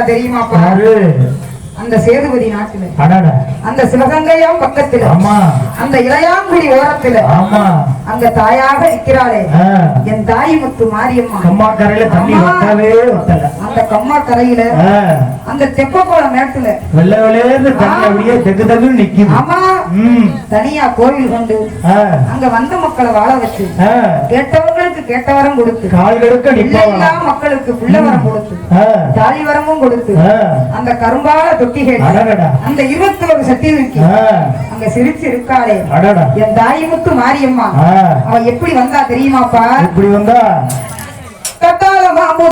தெரியுமா தெரியுமாப்பா? அந்த சேதுபதி நாட்டுல. அந்த சிவகங்கையாம் பக்கத்துல. அந்த இளையாங்குடி ஓரத்துல. அங்க தாயாக நிற்கிறாளே. ஆ. என் தாய் முத்து மாரியம்மா. கம்மா கரையில தண்ணி. வத்தவே வத்தல அந்த கம்மா கரையில. அந்த தெப்பக்குளம் மேட்டுல. வெள்ளை வெளியேந்து தண்ணி அப்படியே தெகு தெகுன்னு நிக்குது. ஆமா. ம். தனியா கோவில் கொண்டு. அங்க வந்த மக்களை வாழ வச்சு. கேட்டவங்களுக்கு கேட்ட வரம் கொடுத்து மக்களுக்கு புள்ள வரம் கொடுத்து. தாலி வரமும் கொடுத்து. அந்த கரும்பால அந்த இருபத்தி ஒரு ஆ. அங்க சிரிச்சு இருக்காளே. என் தாய் முத்து மாரியம்மா. அவ எப்படி வந்தா தெரியுமாப்பா? இப்படி வந்தா? கத்தால